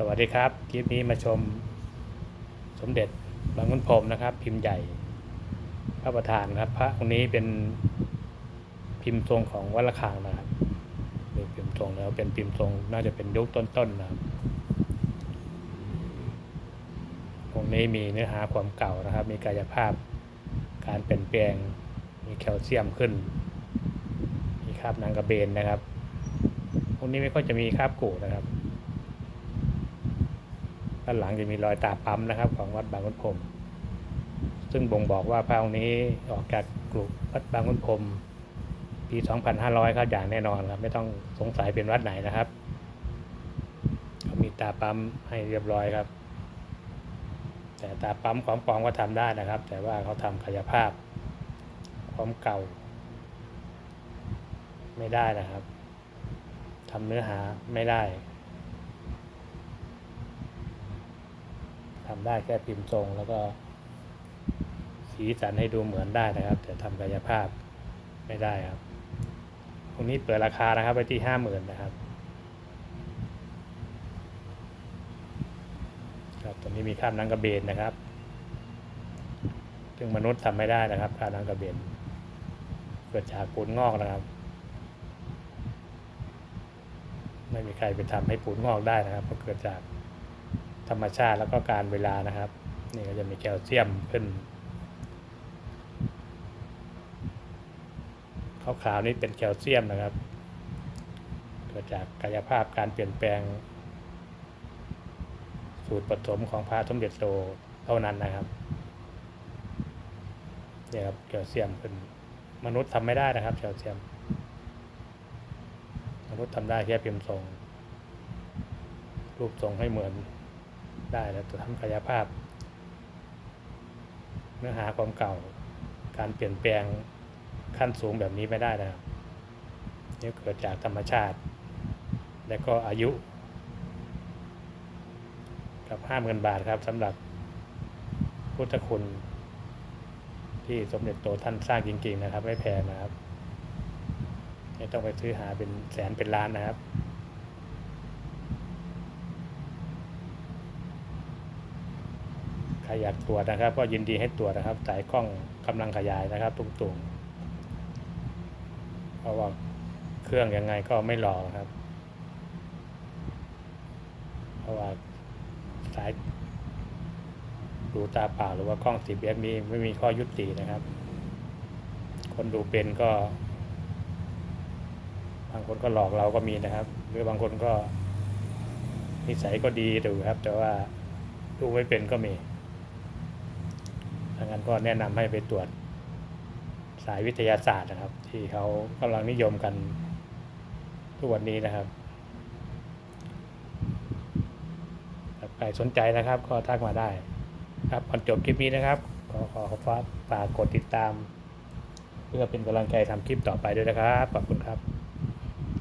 สวัสดีครับ คลิปนี้มาชมสมเด็จบางขุนพรมนะครับ พิมพ์ใหญ่ พระประธานครับ พระองค์นี้เป็นพิมพ์ทรงของวัดระฆังนะครับเป็นพิมพ์ทรงแล้วเป็นพิมพ์ทรงน่าจะเป็นยุคต้นๆนะครับองค์นี้มีเนื้อหาความเก่านะครับ มีกายภาพ การเปลี่ยนแปลง มีแคลเซียมขึ้น มีคราบนังกระเบนนะครับองค์นี้ไม่ค่อยจะมีคราบกูนะครับ ด้านหลังจะมีรอยตาปั๊มนะครับ ของวัดบางขุนพรมซึ่งบ่งบอกว่าพระองค์นี้ออกจากกลุ่มวัดบางขุนพรมปี 2500 ครับอย่างแน่นอนครับ ไม่ต้องสงสัยเป็นวัดไหนนะครับเขามีตาปั๊มให้เรียบร้อยครับ แต่ตาปั๊มของปลอมก็ทำได้นะครับ แต่ว่าเขาทำกายภาพความเก่า ไม่ได้นะครับทำเนื้อหาไม่ได้ ทำได้แค่พิมพ์ทรงแล้วก็สีสันให้ดูเหมือนได้นะครับแต่ทำกายภาพไม่ได้ครับตรงนี้เปิดราคานะครับไปที่ห้าหมื่นนะครับครับตรงนี้มีข้ามนังกระเบนนะครับ ซึ่งมนุษย์ทำไม่ได้นะครับข้ามนังกระเบนเกิดจากปูนงอกนะครับ ไม่มีใครไปทำให้ปูนงอกได้นะครับเพราะเกิดจาก ธรรมชาติแล้วก็การเวลานะครับ นี่ก็จะมีแคลเซียมขึ้นขาวๆนี่เป็นแคลเซียมนะครับ เกิดจากกายภาพการเปลี่ยนแปลง สูตรผสมของพระสมเด็จโตเท่านั้นนะครับเนี่ยครับแคลเซียมเป็นมนุษย์ทำไม่ได้นะครับแคลเซียม มนุษย์ทำได้แค่เพียงทรง รูปทรงให้เหมือน ได้แล้วจะทำกายภาพ เนื้อหาความเก่า การเปลี่ยนแปลงขั้นสูงแบบนี้ไม่ได้นะครับนี่เกิดจากธรรมชาติ และก็อายุ กับห้าหมื่นบาทครับสำหรับพุทธคุณที่สมเด็จโตท่านสร้างจริง ๆ นะครับ ไม่แพงนะครับไม่ต้องไปซื้อหาเป็นแสนเป็นล้านนะครับ ใคร อยากตรวจนะครับ ก็ยินดีให้ตรวจนะครับสายกล้องกำลังขยายนะครับตุงๆเพราะว่าเครื่องยังไงก็ไม่หลอกครับ เพราะว่าสายดูตาเปล่าหรือว่ากล้องสีเบียมีไม่มีข้อยุตินะครับ คนดูเป็นก็ บางคนก็หลอกเราก็มีนะครับ หรือบางคนก็นิสัยก็ดีดูครับ แต่ว่าดูไม่เป็นก็มี ดังนั้นก็แนะนำให้ไปตรวจสายวิทยาศาสตร์นะครับ ที่เขากำลังนิยมกันทุกวันนี้นะครับใครสนใจนะครับก็ทักมาได้ ครับก่อนจบคลิปนี้นะครับ ขอขอขอฝากกดติดตาม เพื่อเป็นกำลังใจทำคลิปต่อไปด้วยนะครับ ขอบคุณครับ